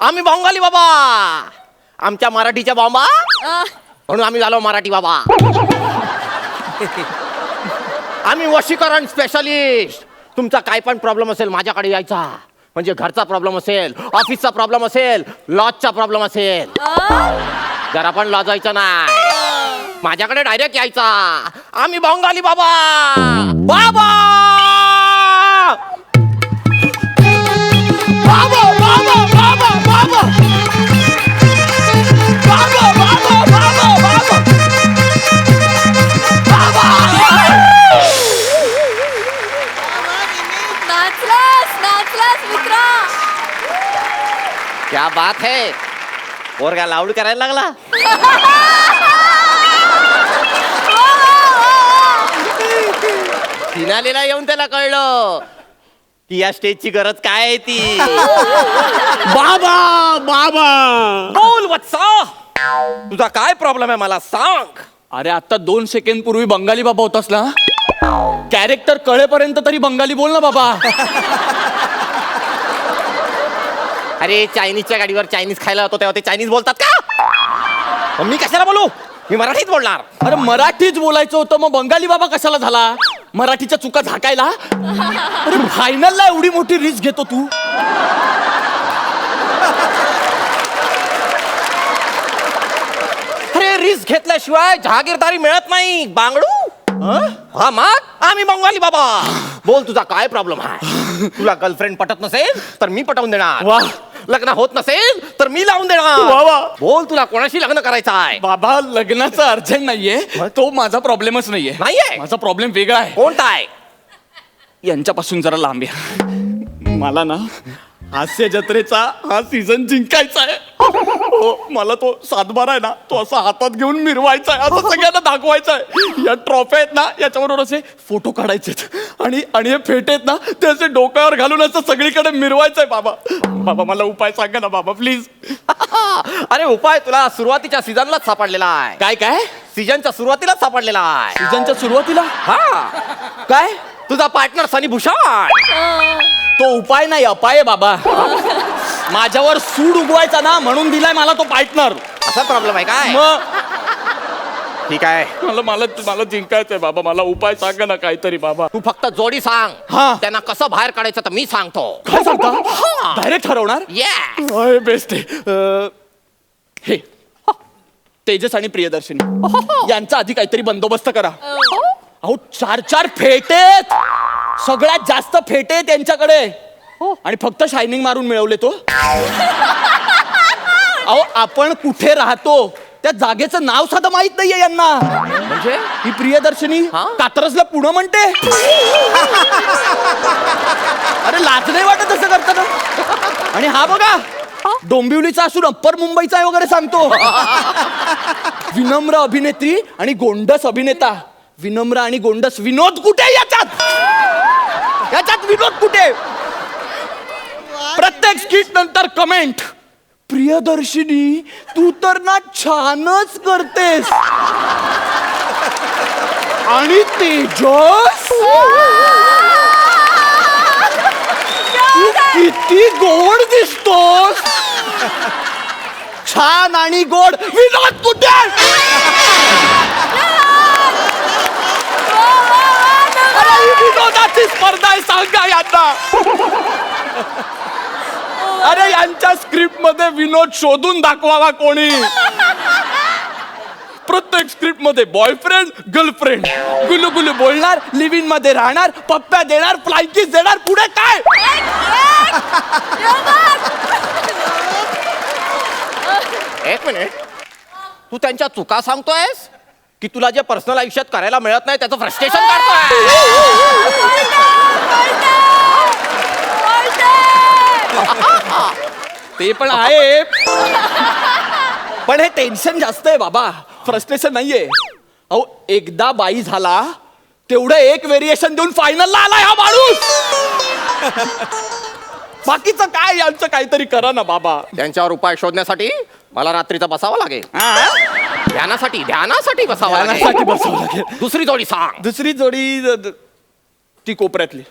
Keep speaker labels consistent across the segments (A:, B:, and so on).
A: आम्ही बंगाली बाबा. आमच्या मराठीच्या बॉम्बा म्हणून आम्ही झालो मराठी बाबा. आम्ही वशीकरण स्पेशलिस्ट तुमचा काय पण प्रॉब्लेम असेल माझ्याकडे यायचा. म्हणजे घरचा प्रॉब्लेम असेल ऑफिसचा प्रॉब्लेम असेल लॉजचा प्रॉब्लेम असेल. जरा पण लाजायचं नाही. माझ्याकडे डायरेक्ट यायचा. आम्ही बंगाली बाबा बाबा. बाबा! है पोरगा लावड करायला लागला. फिनालेला येऊन त्याला कळलं. की या स्टेजची गरज काय आहे ती?
B: बाबा बाबा.
A: बोल वत्सा. तुझा काय प्रॉब्लेम आहे मला सांग.
B: अरे आता दोन सेकंड पूर्वी बंगाली बाबा होतास ना कॅरेक्टर कळेपर्यंत तरी बंगाली बोल ना बाबा.
A: अरे चायनीजच्या गाडीवर चायनीज खायला होतो तेव्हा ते चायनीज बोलतात का? मी कशाला बोलू? मी मराठीत बोलणार.
B: अरे मराठीच बोलायचं होतं मग बंगाली बाबा कशाला झाला? मराठीच्या चुका झाकायला? अरे फायनलला एवढी मोठी रिस्क घेतो तू.
A: अरे रिस्क घेतल्याशिवाय जहागीरदारी मिळत नाही. बांगडू? हा? मग? आम्ही बंगाली बाबा. बोल तुझा काय प्रॉब्लेम आहे? तुला गर्लफ्रेंड पटत नसेल तर मी पटवून देणार.
B: वा.
A: लग्न होत नसेल तर मी लावून
B: वा,
A: देणार
B: वा.
A: बोल तुला कोणाशी लग्न करायचं आहे?
B: बाबा लग्नाचा अर्जंट नाहीये. तो माझा प्रॉब्लेमच नाहीये.
A: नाहीये?
B: माझा प्रॉब्लेम वेगळा आहे.
A: कोणता आहे?
B: यांच्यापासून जरा लांब या. मला ना हास्य जत्रेचा हा सीझन जिंकायचा आहे. हो मला तो सातबारा आहे ना तो असा हातात घेऊन मिरवायचा आहे असं सगळ्यांना दाखवायचा आहे. या ट्रॉफ्या आहेत ना याच्याबरोबर असे फोटो काढायचे आणि आणि हे फेटे आहेत ना ते असे डोक्यावर घालून असं सगळीकडे मिरवायचं आहे बाबा. बाबा मला उपाय सांगा ना बाबा प्लीज
A: अरे उपाय तुला सुरुवातीच्या सीझनलाच सापडलेला आहे.
B: काय काय?
A: सीझनच्या सुरुवातीलाच सापडलेला आहे.
B: सीझनच्या सुरुवातीला?
A: हा.
B: काय?
A: तुझा पार्टनर सनी भूषण.
B: तो उपाय नाही अपाय आहे बाबा. माझ्यावर सूड उगवायचा ना म्हणून दिलाय मला तो पार्टनर
A: असा प्रॉब्लेम आहे काय?
B: मग?
A: ठीक आहे.
B: मला मला मला जिंकायचंय बाबा मला उपाय सांगा ना काहीतरी बाबा.
A: तू फक्त जोडी सांग.
B: हा.
A: त्यांना कसं बाहेर काढायचं तर मी सांगतो.
B: काय सांगता? डायरेक्ट ठरवणार. बेस्ट हे. तेजस आणि प्रियदर्शनी. यांचा आधी काहीतरी बंदोबस्त करा. अहो चार चार फेटे सगळ्यात जास्त फेटे त्यांच्याकडे. आणि फक्त शायनिंग मारून मिळवले तो. अहो आपण कुठे राहतो? त्या जागेचं नाव साधं माहीत नाहीये यांना.
A: म्हणजे?
B: ही प्रियदर्शनी
A: हा?
B: कात्रजला पुणं म्हणते. अरे लाज नाही वाटत असं करताना. आणि हा बघा डोंबिवलीचा असून अप्पर मुंबईचा वगैरे सांगतो. विनम्र अभिनेत्री आणि गोंडस अभिनेता. विनम्र आणि गोंडस विनोद कुठे याच्यात? याच्यात विनोद कुठे? प्रत्येक स्किट नंतर कमेंट प्रियदर्शिनी तू तर ना छानच करतेस. आणि तेजस? किती गोड दिसतोस. छान आणि गोड. विनोद कुठे अरे ही आहे सांगा यांना. अरे यांच्या स्क्रिप्टमध्ये विनोद शोधून दाखवावा कोणी? प्रत्येक स्क्रिप्टमध्ये बॉयफ्रेंड गर्लफ्रेंड गुलू गुलू बोलणार लिव्हिंगमध्ये राहणार पप्प्या देणार फ्लायकिस देणार पुढे काय?
A: एक मिनिट. तू त्यांच्या चुका सांगतोयस? की तुला जे पर्सनल आयुष्यात करायला मिळत नाही त्याचं फ्रस्ट्रेशन काढतोय
B: ते पण आहे. पण हे टेन्शन जास्त आहे बाबा. फ्रस्ट्रेशन नाहीये. अहो एकदा बाई झाला तेवढं एक व्हेरिएशन देऊन फायनलला आला हा माणूस! बाकीचं काय यांचं काहीतरी करा ना बाबा.
A: त्यांच्यावर उपाय शोधण्यासाठी मला रात्रीचं बसावं लागेल? ध्यानासाठी ध्यानासाठी बसावं
B: ध्यानासाठी बसावं लागेल.
A: दुसरी जोडी सांग.
B: दुसरी जोडी ती कोपऱ्यातली.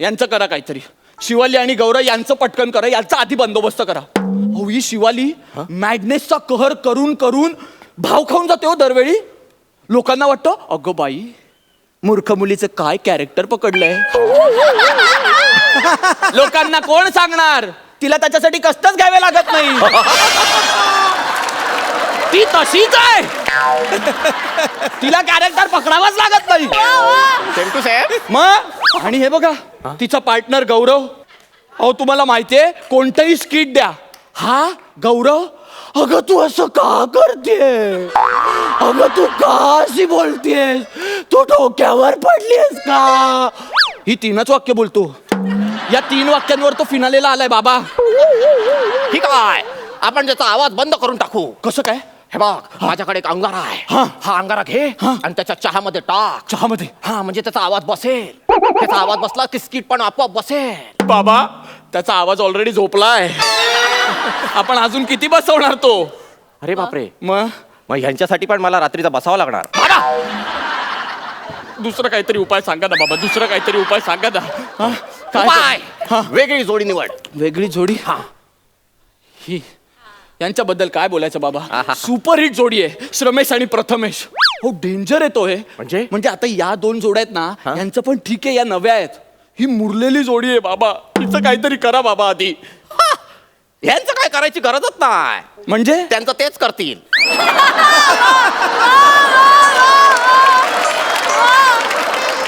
B: यांचं करा काहीतरी. शिवाली आणि गौरव यांचं पटकन करा याचा आधी बंदोबस्त करा. अहो ही शिवाली मॅडनेसचा कहर करून करून भाव खाऊन जाते हो दरवेळी. लोकांना वाटतं अगं बाई मूर्ख मुलीचं काय कॅरेक्टर पकडलंय? लोकांना कोण सांगणार? तिला त्याच्यासाठी कष्टच घ्यावे लागत नाही. ती तशीच आहे. तिला कॅरेक्टर पकडावंच लागत नाही. मग? आणि हे बघा तिचा पार्टनर गौरव. अहो तुम्हाला माहितीये कोणतंही स्किट द्या. हा गौरव? अगं तू असं का करते अगं तू का अशी बोलतेस? तू डोक्यावर पडलीस का? ही तीनच वाक्य बोलतो. या तीन वाक्यांवर तो फिनालेला आलाय बाबा.
A: ठीक आहे. आपण त्याचा आवाज बंद करून टाकू.
B: कसं काय?
A: हे बघ माझ्याकडे एक अंगारा आहे
B: हा.
A: हा अंगारा घे
B: हा.
A: आणि त्याच्या चहामध्ये टाक
B: चहामध्ये
A: हा म्हणजे त्याचा आवाज बसेल त्याचा आवाज बसला की स्किट पण आपोआप बसेल
B: बाबा त्याचा आवाज ऑलरेडी झोपलाय आपण अजून किती बसवणार तो
A: अरे बापरे
B: मग
A: मग ह्यांच्यासाठी पण मला रात्रीचा बसावं लागणार
B: दुसरं काहीतरी उपाय सांगा ना बाबा दुसरं काहीतरी उपाय सांगा ना हा? काय
A: उपाय. वेगळी जोडी निवड
B: वेगळी जोडी
A: हा
B: ही यांच्याबद्दल काय बोलायचं बाबा?
A: आहा.
B: सुपर हिट जोडी आहे श्रमेश आणि प्रथमेश. हो डेंजर येतो हे.
A: म्हणजे?
B: म्हणजे आता या दोन जोड्या आहेत ना
A: हा?
B: यांचं पण ठीक आहे या नव्या आहेत. ही मुरलेली जोडी आहे बाबा. तिचं काहीतरी करा बाबा आधी.
A: ह्यांचं काय करायची गरजच नाही.
B: म्हणजे?
A: त्यांचं तेच करतील.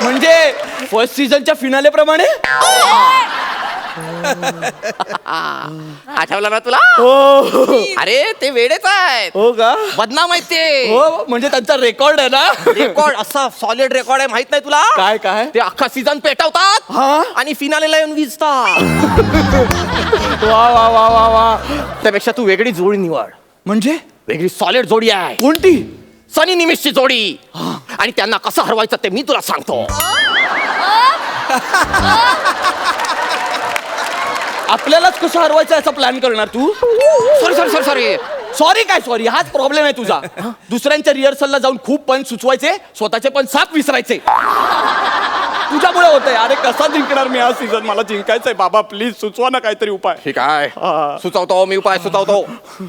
B: म्हणजे फर्स्ट सीझनच्या फिनाले प्रमाणे?
A: आठवलं ना तुला? अरे ते वेडेच आहेत.
B: हो का?
A: बदनाम आहेत ते.
B: हो म्हणजे त्यांचा रेकॉर्ड आहे ना?
A: रेकॉर्ड असा सॉलिड रेकॉर्ड आहे माहीत नाही तुला?
B: काय काय?
A: ते अख्खा सीझन पेटवतात
B: हा?
A: आणि फिनालेला येऊन विजतात.
B: वा वा वा वा वा.
A: त्यापेक्षा तू वेगळी जोडी निवड.
B: म्हणजे?
A: वेगळी सॉलिड जोडी आहे.
B: कोणती?
A: सनी निमिषची जोडी. आणि त्यांना कसं हरवायचं ते मी तुला सांगतो.
B: आपल्यालाच कसं हरवायचं याचा प्लॅन करणार तू?
A: Sorry sorry sorry sorry
B: sorry काय सॉरी हाच प्रॉब्लेम आहे तुझा. दुसऱ्यांच्या रिहर्सलला जाऊन खूप पण सुचवायचे स्वतःचे पण साप विसरायचे. तुझ्यामुळे होतंय. अरे कसा जिंकणार मी हा सीझन मला जिंकायचंय. बाबा प्लीज सुचवा ना काहीतरी उपाय.
A: ठीक आहे. सुचवतो मी उपाय सुचवतो.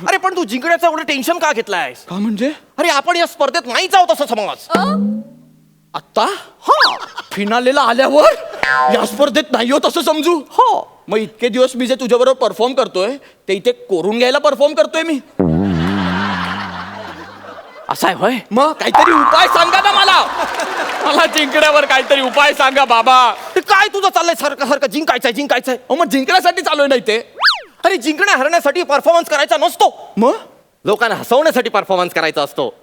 A: अरे पण तू जिंकण्याचं एवढं टेन्शन का घेतलायस?
B: का म्हणजे?
A: अरे आपण या स्पर्धेत नाही जाऊ तसं समज.
B: आता हा. फिनालेला आल्यावर या स्पर्धेत नाही होत असं समजू? हो. मग इतके दिवस मी जे तुझ्याबरोबर परफॉर्म करतोय ते इथे कोरून घ्यायला परफॉर्म करतोय मी.
A: असं आहे होय?
B: मग? काहीतरी उपाय सांगा ना मला. मला जिंकण्यावर काहीतरी उपाय सांगा बाबा.
A: ते काय तुझं चाललंय सारखं सारखं? जिंकायचंय जिंकायचंय.
B: अहो मग जिंकण्यासाठी चालू आहे नाही ते
A: अरे जिंकण्या हरण्यासाठी परफॉर्मन्स करायचा नसतो.
B: मग?
A: लोकांना हसवण्यासाठी परफॉर्मन्स करायचा असतो.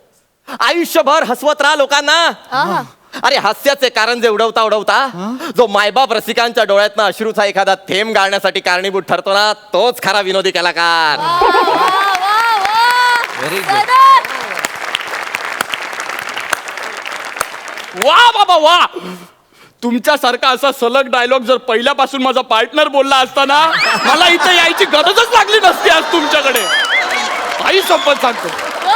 A: आयुष्यभर हसवत राहा लोकांना. अरे हास्याचे कारण जे उडवता उडवता जो मायबाप रसिकांच्या डोळ्यातनं अश्रूचा एखादा थेंब गाळण्यासाठी कारणीभूत ठरतो ना तोच खरा विनोदी कलाकार.
C: व्हेरी
B: वा बाबा वा. तुमच्यासारखा असा सलग डायलॉग जर पहिल्यापासून माझा पार्टनर बोलला असता ना मला इथे यायची गरजच लागली नसती आज तुमच्याकडे. काही संपत सांगतो.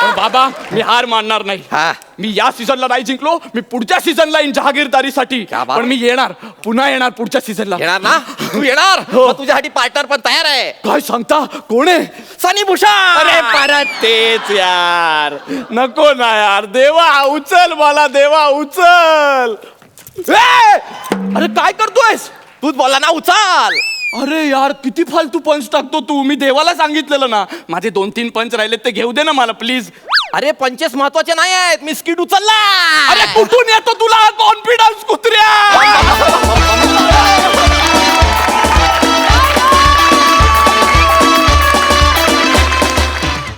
B: पण बाबा मी हार मानणार नाही.
A: हा.
B: मी या सीझनला नाही जिंकलो मी पुढच्या सीझनला येईन जहागीरदारीसाठी.
A: क्या बात.
B: पण मी येणार पुन्हा येणार पुढच्या सीझनला
A: येणार ना? तू येणार? मग तुझ्यासाठी पार्टनर पण तयार आहे.
B: काय सांगता? कोण आहे?
A: सनी भूषण!
B: अरे परत तेच यार. नको ना यार. देवा उचल मला देवा उचल. ए! अरे काय करतोयस?
A: तूच बोलला ना उचाल.
B: अरे यार किती फालतू पंच टाकतो तू? मी देवाला सांगितलेलं ना. माझे दोन तीन पंच राहिलेत ते घेऊ दे ना मला प्लीज
A: अरे पंचेस महत्त्वाचे नाही आहेत. मी स्किड उचलला
B: अरे कुठून येतो तुला? कॉन्फिडन्स कुत्र्या!